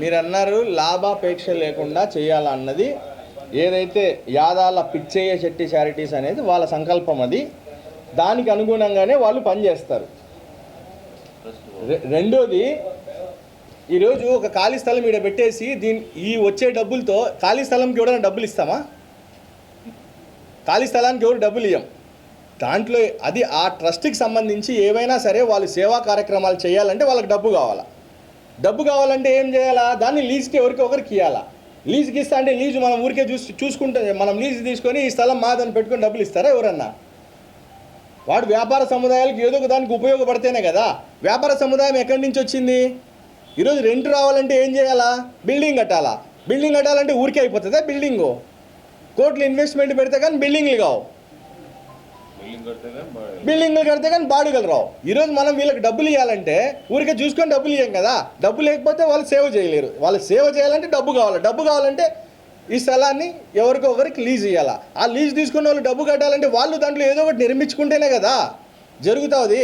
మీరు అన్నారు లాభాపేక్ష లేకుండా చేయాలన్నది ఏదైతే యాదాల పిచ్చయ్య శెట్టి చారిటీస్ అనేది వాళ్ళ సంకల్పం అది దానికి అనుగుణంగానే వాళ్ళు పనిచేస్తారు. రె- రెండోది ఈరోజు ఒక ఖాళీ స్థలం ఇక్కడ పెట్టేసి దీని ఈ వచ్చే డబ్బులతో ఖాళీ స్థలంకి ఎవరైనా డబ్బులు ఇస్తామా? ఖాళీ స్థలానికి ఎవరు డబ్బులు ఇవ్వం దాంట్లో అది ఆ ట్రస్ట్కి సంబంధించి ఏవైనా సరే వాళ్ళు సేవా కార్యక్రమాలు చేయాలంటే వాళ్ళకి డబ్బు కావాలా? డబ్బు కావాలంటే ఏం చేయాలా? దాన్ని లీజ్కి ఎవరికి ఒకరికి ఇవ్వాలా లీజ్కి ఇస్తా అంటే లీజు మనం ఊరికే చూసి చూసుకుంటే మనం లీజ్ తీసుకొని ఈ స్థలం మాదని పెట్టుకొని డబ్బులు ఇస్తారా ఎవరన్నా? వాడు వ్యాపార సముదాయాలకు ఏదో ఒక దానికి ఉపయోగపడితేనే కదా. వ్యాపార సముదాయం ఎక్కడి నుంచి వచ్చింది? ఈరోజు రెంట్ రావాలంటే ఏం చేయాలా? బిల్డింగ్ కట్టాలా? బిల్డింగ్ కట్టాలంటే ఊరికే అయిపోతుందా బిల్డింగు? కోట్లు ఇన్వెస్ట్మెంట్ పెడితే కానీ బిల్డింగ్లు కావు. బిల్డింగ్లు కడితే కానీ బాడుగలు రావు ఈరోజు మనం వీళ్ళకి డబ్బులు ఇవ్వాలంటే ఊరికే చూసుకొని డబ్బులు ఇవ్వం కదా. డబ్బు లేకపోతే వాళ్ళు సేవ చేయలేరు. వాళ్ళు సేవ చేయాలంటే డబ్బు కావాలి. డబ్బు కావాలంటే ఈ స్థలాన్ని ఎవరికో ఒకరికి లీజ్ ఇవ్వాలా ఆ లీజ్ తీసుకున్న వాళ్ళు డబ్బు కట్టాలంటే వాళ్ళు దాంట్లో ఏదో ఒకటి నిర్మించుకుంటేనే కదా. జరుగుతుంది.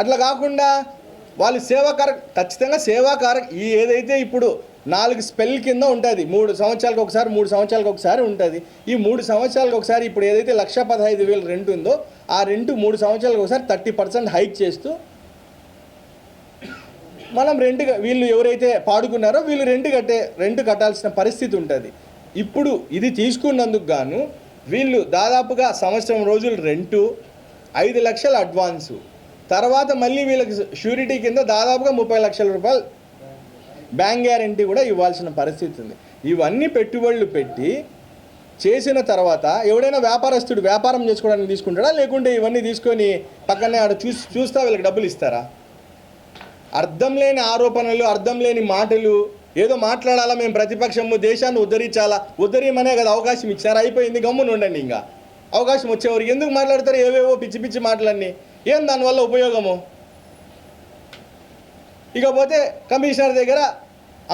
అట్లా కాకుండా వాళ్ళు సేవాకార ఖచ్చితంగా సేవాకార ఈ ఏదైతే ఇప్పుడు నాలుగు స్పెల్ కింద ఉంటుంది. మూడు సంవత్సరాలకు ఒకసారి మూడు సంవత్సరాలకు ఒకసారి ఉంటుంది. ఈ మూడు సంవత్సరాలకు ఒకసారి ఇప్పుడు ఏదైతే లక్ష పదహైదు వేలు రెంట్ ఉందో ఆ రెంట్ మూడు సంవత్సరాలకు ఒకసారి థర్టీ పర్సెంట్ హైక్ చేస్తూ మనం రెంట్ వీళ్ళు ఎవరైతే పాడుకున్నారో వీళ్ళు రెంట్ కట్టే రెంట్ కట్టాల్సిన పరిస్థితి ఉంటుంది. ఇప్పుడు ఇది తీసుకున్నందుకు గాను వీళ్ళు దాదాపుగా సంవత్సరం రోజులు రెంటు ఐదు లక్షల అడ్వాన్సు. తర్వాత మళ్ళీ వీళ్ళకి షూరిటీ కింద దాదాపుగా ముప్పై లక్షల రూపాయలు బ్యాంక్ గ్యారంటీ కూడా ఇవ్వాల్సిన పరిస్థితి ఉంది. ఇవన్నీ పెట్టుబడులు పెట్టి చేసిన తర్వాత ఎవడైనా వ్యాపారస్తుడు వ్యాపారం చేసుకోవడానికి తీసుకుంటాడా? లేకుంటే ఇవన్నీ తీసుకొని పక్కనే ఆడ చూసి చూస్తా వీళ్ళకి డబ్బులు ఇస్తారా? అర్థం లేని ఆరోపణలు అర్థం లేని మాటలు ఏదో మాట్లాడాలా మేము ప్రతిపక్షము దేశాన్ని ఉద్ధరించాలా? ఉద్ధరించమనే కదా అవకాశం ఇచ్చారు. అయిపోయింది. గమ్మున ఉండండి ఇంకా. అవకాశం వచ్చేవారికి ఎందుకు మాట్లాడతారు? ఏవేవో పిచ్చి పిచ్చి మాటలన్నీ. ఏం దానివల్ల ఉపయోగము? ఇకపోతే కమిషనర్ దగ్గర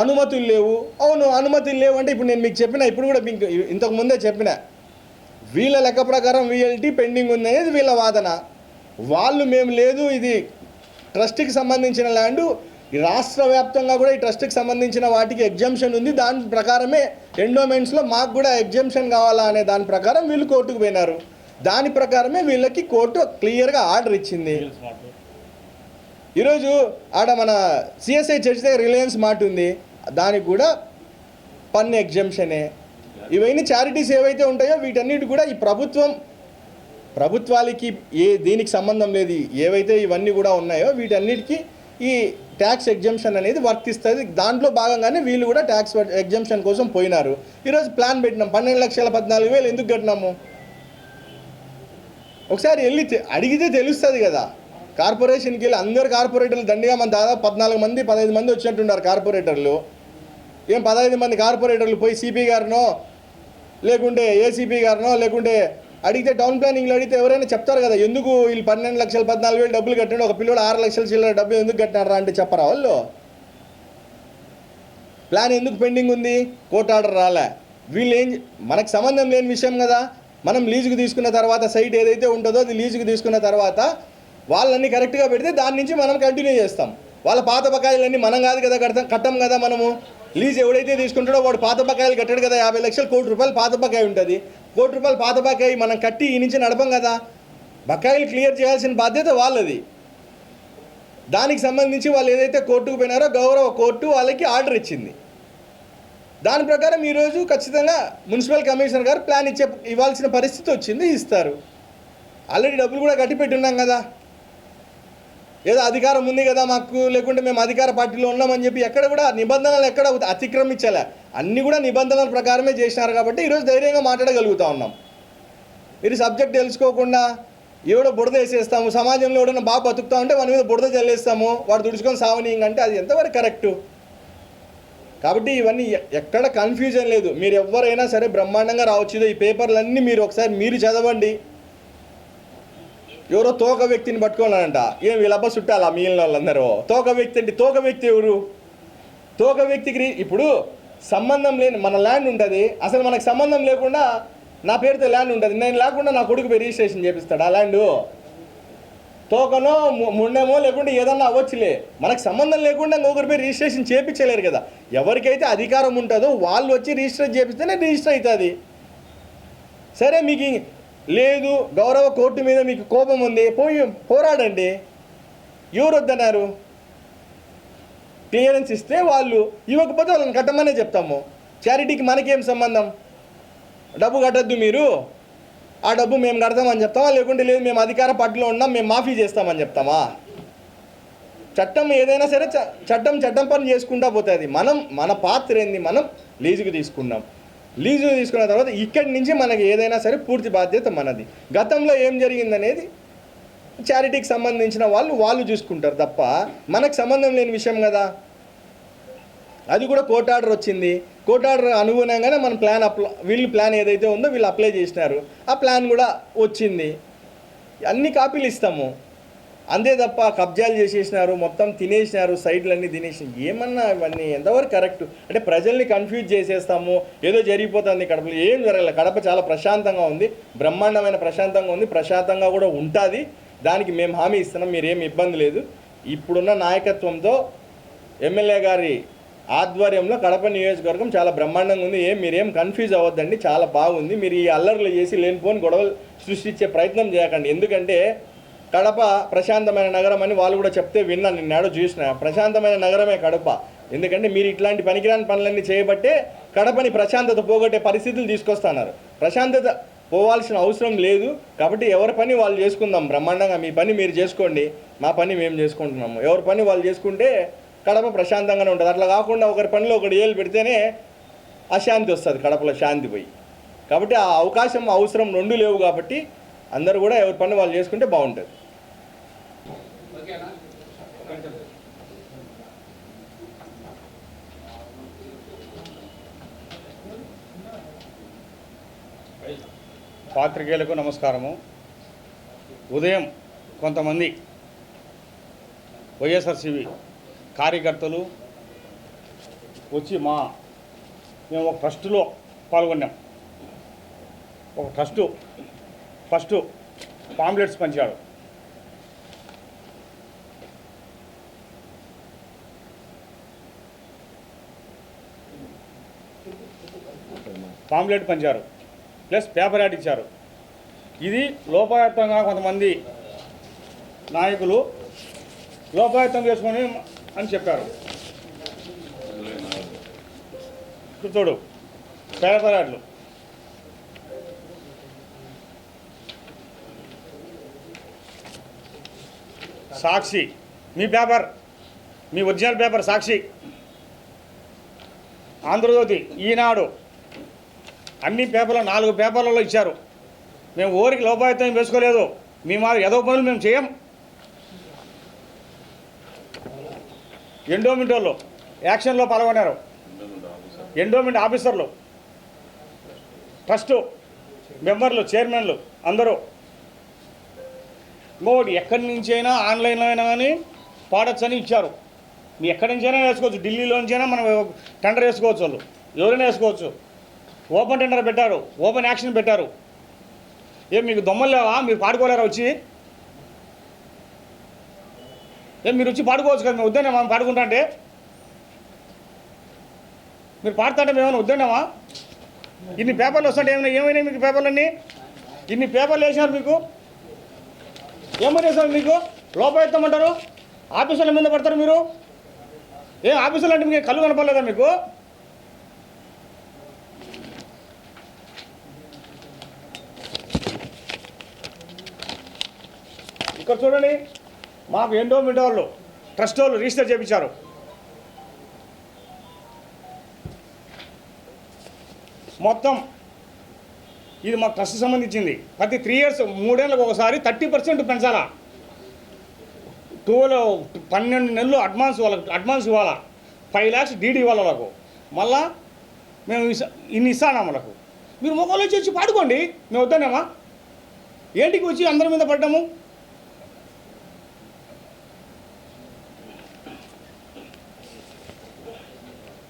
అనుమతులు లేవు. అవును అనుమతులు లేవు అంటే ఇప్పుడు నేను మీకు చెప్పిన ఇప్పుడు కూడా మీకు ఇంతకు ముందే చెప్పిన. వీళ్ళ లెక్క ప్రకారం విఎల్టీ పెండింగ్ ఉంది అనేది వీళ్ళ వాదన. వాళ్ళు మేము లేదు ఇది ట్రస్ట్కి సంబంధించిన ల్యాండ్. రాష్ట్ర వ్యాప్తంగా కూడా ఈ ట్రస్ట్కి సంబంధించిన వాటికి ఎగ్జామ్షన్ ఉంది. దాని ప్రకారమే ఎండోమెంట్స్లో మాకు కూడా ఎగ్జామ్షన్ కావాలా అనే దాని ప్రకారం వీళ్ళు కోర్టుకు పోయినారు. దాని ప్రకారమే వీళ్ళకి కోర్టు క్లియర్గా ఆర్డర్ ఇచ్చింది. ఈరోజు ఆడ మన సిఎస్ఐ చర్చ్ దగ్గర రిలయన్స్ మార్ట్ ఉంది. దానికి కూడా పన్ను ఎగ్జంప్షనే. ఇవన్నీ చారిటీస్ ఏవైతే ఉంటాయో వీటన్నిటి కూడా ఈ ప్రభుత్వం ప్రభుత్వాలకి ఏ దీనికి సంబంధం లేదు ఏవైతే ఇవన్నీ కూడా ఉన్నాయో వీటన్నిటికీ ఈ ట్యాక్స్ ఎగ్జంప్షన్ అనేది వర్తిస్తుంది. దాంట్లో భాగంగానే వీళ్ళు కూడా ట్యాక్స్ ఎగ్జంప్షన్ కోసం పోయినారు. ఈరోజు ప్లాన్ పెట్టినాం. పన్నెండు లక్షల పద్నాలుగు వేలు ఎందుకు కట్టినాము? ఒకసారి వెళ్ళి అడిగితే తెలుస్తుంది కదా. కార్పొరేషన్కి వెళ్ళి అందరు కార్పొరేటర్లు దండిగా మన దాదాపు పద్నాలుగు మంది పదహైదు మంది వచ్చినట్టున్నారు కార్పొరేటర్లు. ఏం పదహైదు మంది కార్పొరేటర్లు పోయి సిపి గారినో లేకుంటే ఏసీపీ గారినో లేకుంటే అడిగితే టౌన్ ప్లానింగ్లో అడిగితే ఎవరైనా చెప్తారు కదా ఎందుకు వీళ్ళు పన్నెండు లక్షలు పద్నాలుగు వేలు డబ్బులు కట్టాడు ఒక పిల్లడు ఆరు లక్షల చిల్లర డబ్బులు ఎందుకు కట్టినారా అంటే చెప్పరా వాళ్ళు? ప్లాన్ ఎందుకు పెండింగ్ ఉంది? కోర్టు ఆర్డర్ రాలే. వీళ్ళు ఏం మనకు సంబంధం లేని విషయం కదా. మనం లీజుకు తీసుకున్న తర్వాత సైట్ ఏదైతే ఉంటుందో అది లీజుకు తీసుకున్న తర్వాత వాళ్ళన్నీ కరెక్ట్గా పెడితే దాని నుంచి మనం కంటిన్యూ చేస్తాం. వాళ్ళ పాత బకాయిలన్నీ మనం కాదు కదా కడతాం కట్టం కదా మనము. లీజ్ ఎవడైతే తీసుకుంటాడో వాడు పాత బకాయిలు కట్టాడు కదా యాభై లక్షలు కోటి రూపాయలు పాత బకాయి ఉంటుంది. కోటి రూపాయలు పాత బకాయి మనం కట్టి ఈ నుంచి నడపం కదా. బకాయిలు క్లియర్ చేయాల్సిన బాధ్యత వాళ్ళది. దానికి సంబంధించి వాళ్ళు ఏదైతే కోర్టుకు పోయినారో గౌరవ కోర్టు వాళ్ళకి ఆర్డర్ ఇచ్చింది. దాని ప్రకారం ఈరోజు ఖచ్చితంగా మున్సిపల్ కమిషనర్ గారు ప్లాన్ ఇచ్చే ఇవ్వాల్సిన పరిస్థితి వచ్చింది ఇస్తారు. ఆల్రెడీ డబ్బులు కూడా కట్టి పెట్టున్నాం కదా. ఏదో అధికారం ఉంది కదా మాకు లేకుంటే మేము అధికార పార్టీలో ఉన్నామని చెప్పి ఎక్కడ కూడా నిబంధనలు ఎక్కడ అతిక్రమించలే. అన్నీ కూడా నిబంధనల ప్రకారమే చేసినారు కాబట్టి ఈరోజు ధైర్యంగా మాట్లాడగలుగుతా ఉన్నాం. మీరు సబ్జెక్ట్ తెలుసుకోకుండా ఎవడో బురద వేసేస్తాము సమాజంలో ఎవడన్నా బాగా బతుకుతా ఉంటే వాని మీద బురద చల్లేస్తాము వాడు దుడుచుకొని సావనీయంగా అంటే అది ఎంతవరకు కరెక్టు? కాబట్టి ఇవన్నీ ఎక్కడ కన్ఫ్యూజన్ లేదు. మీరు ఎవరైనా సరే బ్రహ్మాండంగా రావచ్చు ఈ పేపర్లన్నీ మీరు ఒకసారి మీరు చదవండి. ఎవరో తోక వ్యక్తిని పట్టుకోవాలంట ఏం వీళ్ళబ్బ చుట్టాలా మిగిలిన వాళ్ళందరూ? తోక వ్యక్తి అంటే తోక వ్యక్తి ఎవరు? తోక వ్యక్తికి రీ- ఇప్పుడు సంబంధం లేని మన ల్యాండ్ ఉంటుంది. అసలు మనకు సంబంధం లేకుండా నా పేరుతో ల్యాండ్ ఉంటుంది. నేను లేకుండా నా కొడుకు రిజిస్ట్రేషన్ చేపిస్తాడు ఆ ల్యాండ్? తోకనో ముండేమో లేకుంటే ఏదన్నా అవ్వచ్చులే. మనకు సంబంధం లేకుండా ఇంకొకరిపై రిజిస్ట్రేషన్ చేపించలేరు కదా. ఎవరికైతే అధికారం ఉంటుందో వాళ్ళు వచ్చి రిజిస్టర్ చేపిస్తేనే రిజిస్టర్ అవుతుంది. సరే మీకు లేదు గౌరవ కోర్టు మీద మీకు కోపం ఉంది. పోయి పోరాడండి. ఎవరు వద్దన్నారు క్లియరెన్స్ ఇస్తే వాళ్ళు ఇవ్వకపోతే వాళ్ళని కట్టమనే చెప్తాము. చారిటీకి మనకేం సంబంధం? డబ్బు కట్టద్దు మీరు. ఆ డబ్బు మేము కడతామని చెప్తామా? లేకుంటే లేదు మేము అధికార పార్టీలో ఉన్నాం మేము మాఫీ చేస్తామని చెప్తామా? చట్టం ఏదైనా సరే చ- చట్టం చట్టం పని చేసుకుంటా పోతుంది. మనం మన పాత్ర ఏంది? మనం లీజుకు తీసుకున్నాం. లీజు తీసుకున్న తర్వాత ఇక్కడి నుంచి మనకి ఏదైనా సరే పూర్తి బాధ్యత మనది. గతంలో ఏం జరిగిందనేది చారిటీకి సంబంధించిన వాళ్ళు వాళ్ళు చూసుకుంటారు తప్ప మనకు సంబంధం లేని విషయం కదా. అది కూడా కోర్ట్ ఆర్డర్ వచ్చింది. కోర్ట్ ఆర్డర్ అనుగుణంగానే మన ప్లాన్ అప్లా వీళ్ళు ప్లాన్ ఏదైతే ఉందో వీళ్ళు అప్లై చేసినారు. ఆ ప్లాన్ కూడా వచ్చింది. అన్ని కాపీలు ఇస్తాము. అంతే తప్ప కబ్జాలు చేసేసినారు మొత్తం తినేసినారు సైడ్లన్నీ తినేసి ఏమన్నా ఇవన్నీ? ఎంతవరకు కరెక్ట్? అంటే ప్రజల్ని కన్ఫ్యూజ్ చేసేస్తాము ఏదో జరిగిపోతుంది కడపలో. ఏం జరగలేదు. కడప చాలా ప్రశాంతంగా ఉంది. బ్రహ్మాండమైన ప్రశాంతంగా ఉంది. ప్రశాంతంగా కూడా ఉంటుంది. దానికి మేము హామీ ఇస్తున్నాం. మీరేం ఇబ్బంది లేదు. ఇప్పుడున్న నాయకత్వంతో ఎమ్మెల్యే గారి ఆధ్వర్యంలో కడప నియోజకవర్గం చాలా బ్రహ్మాండంగా ఉంది. ఏం మీరేం కన్ఫ్యూజ్ అవ్వద్దండి. చాలా బాగుంది. మీరు ఈ అల్లర్లు చేసి లేనిపోని గొడవలు సృష్టించే ప్రయత్నం చేయకండి. ఎందుకంటే కడప ప్రశాంతమైన నగరం అని వాళ్ళు కూడా చెప్తే విన్నాను నిన్నాడు చూసిన. ప్రశాంతమైన నగరమే కడప. ఎందుకంటే మీరు ఇట్లాంటి పనికిరాని పనులన్నీ చేయబట్టే కడపని ప్రశాంతత పోగొట్టే పరిస్థితులు తీసుకొస్తున్నారు. ప్రశాంతత పోవాల్సిన అవసరం లేదు. కాబట్టి ఎవరి పని వాళ్ళు చేసుకుందాం. బ్రహ్మాండంగా మీ పని మీరు చేసుకోండి. మా పని మేము చేసుకుంటున్నాము. ఎవరి పని వాళ్ళు చేసుకుంటే కడప ప్రశాంతంగానే ఉంటుంది. అట్లా కాకుండా ఒకరి పనిలో ఒకటి ఏళ్ళు పెడితేనే అశాంతి వస్తుంది. కడపలో శాంతి పోయి. కాబట్టి ఆ అవకాశం అవసరం రెండు లేవు కాబట్టి అందరూ కూడా ఎవరి పని వాళ్ళు చేసుకుంటే బాగుంటుంది. పాత్రికేయులకు నమస్కారము. ఉదయం కొంతమంది వైఎస్ఆర్సివి కార్యకర్తలు వచ్చి మా మేము ఒక ట్రస్టులో పాల్గొన్నాం. ఒక ట్రస్టు ఫస్ట్ పాంప్లెట్స్ పంచాడు. పాంప్లెట్ పంచారు. ప్లస్ పేపర్ యాడ్ ఇచ్చారు. ఇది లోపాయుక్తంగా కొంతమంది నాయకులు లోపాయుక్తం చేసుకొని అని చెప్పారు. ఇప్పుడు చూడు పేపర్ యాడ్లు. సాక్షి. మీ పేపర్ మీ ఒరిజినల్ పేపర్ సాక్షి. ఆంధ్రజ్యోతి ఈనాడు అన్ని పేపర్లు నాలుగు పేపర్లలో ఇచ్చారు. మేము ఊరికి లోపాయుతం వేసుకోలేదు. మీ మా ఏదో పనులు మేము చేయం. ఎండోమెంట్ వాళ్ళు యాక్షన్లో పాల్గొన్నారు. ఎండోమెంట్ ఆఫీసర్లు ట్రస్టు మెంబర్లు చైర్మన్లు అందరూ ఇంకొకటి ఎక్కడి నుంచైనా అయినా ఆన్లైన్లో అయినా కానీ పాడొచ్చు అని ఇచ్చారు. మీ ఎక్కడి నుంచైనా వేసుకోవచ్చు. ఢిల్లీలో నుంచైనా మనం టెండర్ వేసుకోవచ్చు వాళ్ళు. ఎవరైనా వేసుకోవచ్చు. ఓపెన్ టెండర్ పెట్టారు. ఓపెన్ యాక్షన్ పెట్టారు. ఏం మీకు దొమ్మలు లేవా? మీరు పాడుకోలేరా వచ్చి? ఏం మీరు వచ్చి పాడుకోవచ్చు కదా? మేము వద్దనే మనం పాడుకుంటా అంటే? మీరు పాడుతుంటే మేము ఏమైనా వద్దన్నామా? ఇన్ని పేపర్లు వస్తుంటే ఏమైనా ఏమైనా మీకు పేపర్లన్నీ? ఇన్ని పేపర్లు వేసినారు మీకు? ఏమని వేసారు మీకు? లోపం ఆఫీసుల మీద పడతారు మీరు? ఏం ఆఫీసులు అంటే మీకు కళ్ళు కనపడలేదా మీకు? ఇక్కడ చూడండి మాకు ఎండోమెంట్ వాళ్ళు ట్రస్ట్ వాళ్ళు రిజిస్టర్ చేయించారు మొత్తం ఇది మా ట్రస్ట్ సంబంధించింది. ప్రతి త్రీ ఇయర్స్ మూడేళ్ళకి ఒకసారి థర్టీ పర్సెంట్ పెంచాలా? టూలో పన్నెండు నెలలు అడ్వాన్స్ వాళ్ళకి అడ్వాన్స్ ఇవ్వాలా? ఫైవ్ ల్యాక్స్ డీడీ ఇవ్వాలి వాళ్ళకు? మళ్ళా మేము ఇన్ని ఇస్తాను వాళ్ళకు? మీరు మొక్కలు వచ్చి వచ్చి పాడుకోండి. మేము వద్దనేమా ఏంటికి వచ్చి అందరి మీద పడ్డాము?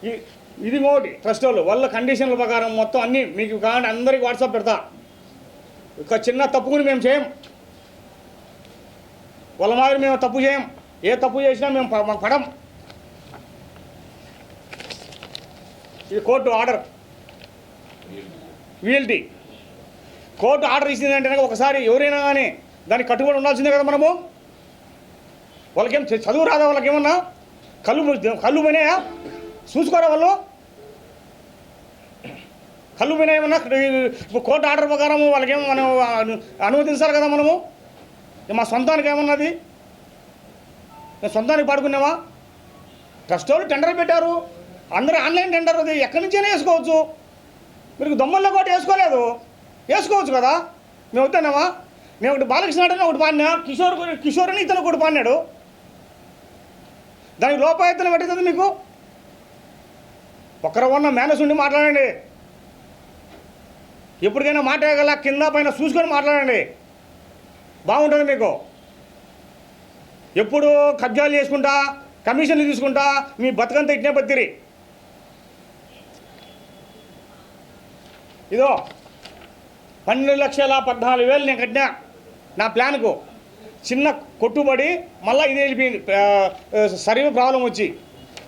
ఈ- ఇది ఒకటి ట్రస్ట్ వాళ్ళు. వాళ్ళ కండిషన్ల ప్రకారం మొత్తం అన్నీ మీకు కావాలంటే అందరికి వాట్సాప్ పెడతా. ఒక చిన్న తప్పుకుని మేము చేయం. వాళ్ళ మాదిరి మేము తప్పు చేయం. ఏ తప్పు చేసినా మేము మాకు పడం. ఇది court order. VLT court order ఇచ్చిందంటే ఒకసారి ఎవరైనా కానీ దానికి కట్టుబడి ఉండాల్సిందే కదా మనము. వాళ్ళకేం చదువు రాదా వాళ్ళకేమన్నా? కళ్ళు కళ్ళు పోయినాయా చూసుకోరా వాళ్ళు? కళ్ళు పోయినాయమన్నా ఇప్పుడు కోర్టు ఆర్డర్ ప్రకారం వాళ్ళకేమో మనం అనుమతించాలి కదా మనము. మా సొంతానికి ఏమన్నది? మేము సొంతానికి పాడుకున్నామా ట్రస్ట్ వాళ్ళు టెండర్ పెట్టారు? అందరూ ఆన్లైన్ టెండర్ అది ఎక్కడి నుంచైనా వేసుకోవచ్చు. మీరు దొమ్మల్లో కూడా వేసుకోలేదు. వేసుకోవచ్చు కదా? మేము వద్దన్నామా? నేను ఒకటి బాలకృష్ణ ఒకటి పాడినా? కిషోర్ కిషోర్ అని ఇతను ఒకటి పాడినాడు. దానికి లోపాయత్నం పెట్టేది మీకు? ఒక్కరు ఉన్న మేనస్ ఉండి మాట్లాడండి. ఎప్పటికైనా మాట్లాడగల కింద పైన చూసుకొని మాట్లాడండి. బాగుంటుంది మీకు. ఎప్పుడు కబ్జాలు చేసుకుంటా కమిషన్లు తీసుకుంటా మీ బతుకంతా ఇట్నే బతిరి ఇదో పన్నెండు లక్షల పద్నాలుగు వేలు నేను కట్టినా నా ప్లాన్కు. చిన్న కొట్టుబడి మళ్ళీ ఇది వెళ్ళిపోయింది. ఆ, సర్వే ప్రాబ్లం వచ్చి.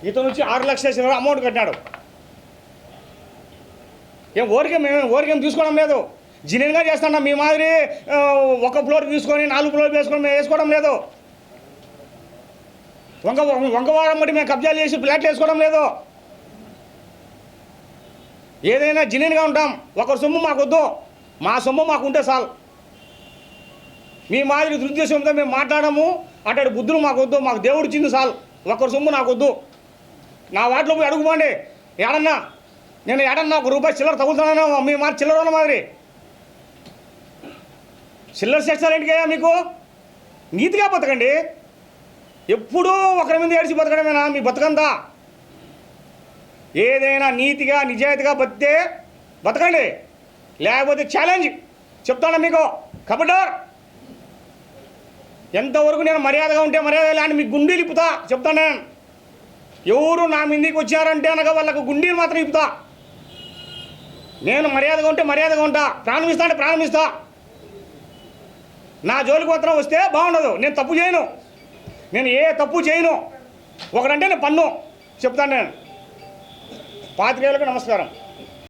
ఇతను వచ్చి ఆరు లక్షల అమౌంట్ కట్టాడు ఏం ఓరికేం మేము ఓరికేం తీసుకోవడం లేదు. జినియన్గా చేస్తున్నాం మీ మాదిరి ఒక ఫ్లోర్ తీసుకొని నాలుగు ఫ్లోర్ వేసుకొని మేము వేసుకోవడం లేదు. వంక వంకవారం బట్టి మేము కబ్జాలు చేసి ఫ్లాట్లు వేసుకోవడం లేదు. ఏదైనా జినియన్గా ఉంటాం. ఒకరి సొమ్ము మాకొద్దు. మా సొమ్ము మాకు ఉంటే చాలు. మీ మాదిరి దురుద్దేశంతో మేము మాట్లాడము. అటు బుద్ధులు మాకొద్దు. మాకు దేవుడు ఇచ్చింది చాలు. ఒకరి సొమ్ము నాకు వద్దు నా వాటిలో పోయి అడుగుపోండి ఏడన్నా నేను ఏడన్నా ఒక రూపాయి చిల్లర తగులుతున్నాను మీ మా చిల్లర ఉన్న మాదిరి. చిల్లర చేస్తారు మీకు? నీతిగా బతకండి. ఎప్పుడూ ఒకరి మీద ఏడిచి బతకడమేనా? మీ బతకంతా? ఏదైనా నీతిగా నిజాయితీగా బతితే బతకండి. లేకపోతే ఛాలెంజ్ చెప్తాను మీకు? కబడ్డార్. ఎంతవరకు నేను మర్యాదగా ఉంటే మర్యాద లేని మీకు గుండీలు ఇప్పుతా చెప్తాను నేను. ఎవరు నా మీదకి వచ్చారంటే అనగా వాళ్ళకు గుండీలు మాత్రం ఇప్పుతా. నేను మర్యాదగా ఉంటే మర్యాదగా ఉంటా. ప్రాణం ఇస్తా అంటే ప్రాణం ఇస్తా. నా జోలికి మాత్రం వస్తే బాగుండదు. నేను తప్పు చేయను. నేను ఏ తప్పు చేయను. ఒకడంటే నేను పన్ను. చెప్తాను నేను. పాతికేయులకు నమస్కారం.